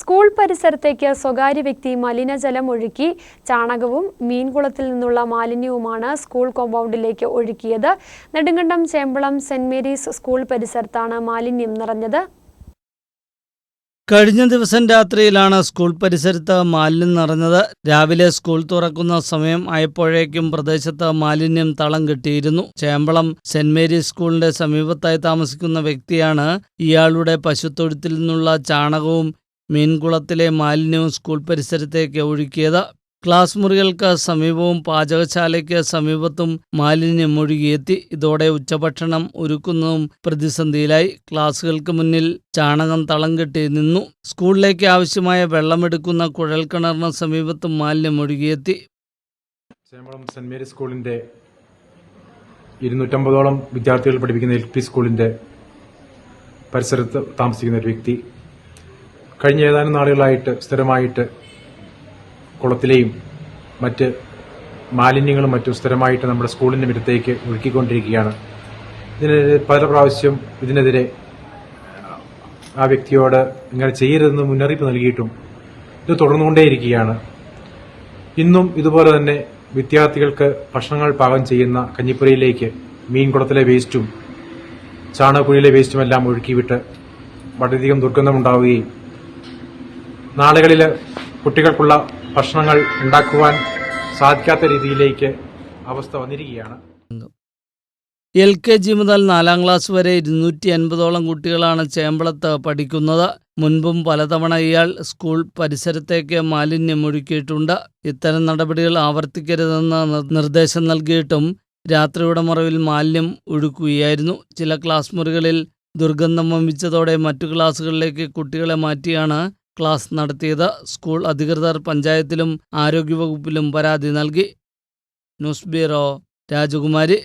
School പരിസരത്തേക്ക് സ്വകാര്യ വ്യക്തി മലിനജലം ഒഴുക്കി ചാണകവും മീൻകുളത്തിൽ നിന്നുള്ള മാലിന്യവുമാണ് സ്കൂൾ കോമ്പൗണ്ടിലേക്ക് ഒഴുക്കിയത്. Nedumkandam Chembalam saint Mary's school പരിസരത്താണ് മാലിന്യം നിറഞ്ഞത്. കഴിഞ്ഞ ദിവസം രാത്രിയിലാണ് സ്കൂൾ പരിസരത്ത് മാലിന്യം നിറഞ്ഞത്. രാവിലെ സ്കൂൾ തുറക്കുന്ന സമയം ആയപ്പോഴേക്കും പ്രദേശത്ത് മാലിന്യം തളം കെട്ടിയിരുന്നു. ചേമ്പളം സെന്റ് മേരീസ് സ്കൂളിന്റെ സമീപത്തായി താമസിക്കുന്ന വ്യക്തിയാണ്. ഇയാളുടെ പശുത്തൊഴുത്തിൽ നിന്നുള്ള ചാണകവും മീൻകുളത്തിലെ മാലിന്യവും സ്കൂൾ പരിസരത്തേക്ക് ഒഴുക്കിയത്. ക്ലാസ് മുറികൾക്ക് സമീപവും പാചകശാലയ്ക്ക് സമീപത്തും മാലിന്യം ഒഴുകിയെത്തി. ഇതോടെ ഉച്ചഭക്ഷണം ഒരുക്കുന്നതും പ്രതിസന്ധിയിലായി. ക്ലാസുകൾക്ക് മുന്നിൽ ചാണകം തളം കെട്ടി നിന്നു. സ്കൂളിലേക്ക് ആവശ്യമായ വെള്ളമെടുക്കുന്ന കുഴൽക്കിണറിന് സമീപത്തും മാലിന്യം ഒഴുകിയെത്തി. സ്കൂളിന്റെ ഇരുന്നൂറ്റമ്പതോളം വിദ്യാർത്ഥികൾ പഠിപ്പിക്കുന്ന എൽ പി സ്കൂളിന്റെ പരിസരത്ത് താമസിക്കുന്ന ഒരു വ്യക്തി കഴിഞ്ഞ ഏതാനും നാളുകളായിട്ട് സ്ഥിരമായിട്ട് കുളത്തിലെയും മറ്റ് മാലിന്യങ്ങളും മറ്റും സ്ഥിരമായിട്ട് നമ്മുടെ സ്കൂളിന്റെ മിറ്റത്തേക്ക് ഒഴുക്കിക്കൊണ്ടിരിക്കുകയാണ്. ഇതിനെതിരെ പല പ്രാവശ്യം ഇതിനെതിരെ ആ വ്യക്തിയോട് ഇങ്ങനെ ചെയ്യരുതെന്ന് മുന്നറിയിപ്പ് നൽകിയിട്ടും ഇത് തുടർന്നുകൊണ്ടേയിരിക്കുകയാണ്. ഇന്നും ഇതുപോലെ തന്നെ വിദ്യാർത്ഥികൾക്ക് ഭക്ഷണങ്ങൾ പാകം ചെയ്യുന്ന കഞ്ഞിപ്പുരയിലേക്ക് മീൻകുളത്തിലെ വേസ്റ്റും ചാണകക്കുഴിയിലെ വേസ്റ്റുമെല്ലാം ഒഴുക്കിവിട്ട് വളരെയധികം ദുർഗന്ധമുണ്ടാവുകയും നാളുകളിൽ കുട്ടികൾക്കുള്ള ഭക്ഷണങ്ങൾ ഉണ്ടാക്കുവാൻ സാധിക്കാത്ത രീതിയിലേക്ക് അവസ്ഥ വന്നിരിക്കുകയാണ്. എൽ കെ ജി മുതൽ നാലാം ക്ലാസ് വരെ ഇരുന്നൂറ്റി അൻപതോളം കുട്ടികളാണ് ചേമ്പളത്ത് പഠിക്കുന്നത്. മുൻപും പലതവണ ഇയാൾ സ്കൂൾ പരിസരത്തേക്ക് മാലിന്യം ഒഴുക്കിയിട്ടുണ്ട്. ഇത്തരം നടപടികൾ ആവർത്തിക്കരുതെന്ന് നിർ- നിർദ്ദേശം നൽകിയിട്ടും രാത്രിയുടെ മറവിൽ മാലിന്യം ഒഴുക്കുകയായിരുന്നു. ചില ക്ലാസ് മുറികളിൽ ദുർഗന്ധം വമിച്ചതോടെ മറ്റു ക്ലാസ്സുകളിലേക്ക് കുട്ടികളെ മാറ്റിയാണ് ക്ലാസ് നടത്തിയത് സ്കൂൾ അധികൃതർ പഞ്ചായത്തിലും ആരോഗ്യവകുപ്പിലും പരാതി നൽകി. ന്യൂസ് ബ്യൂറോ രാജകുമാരി.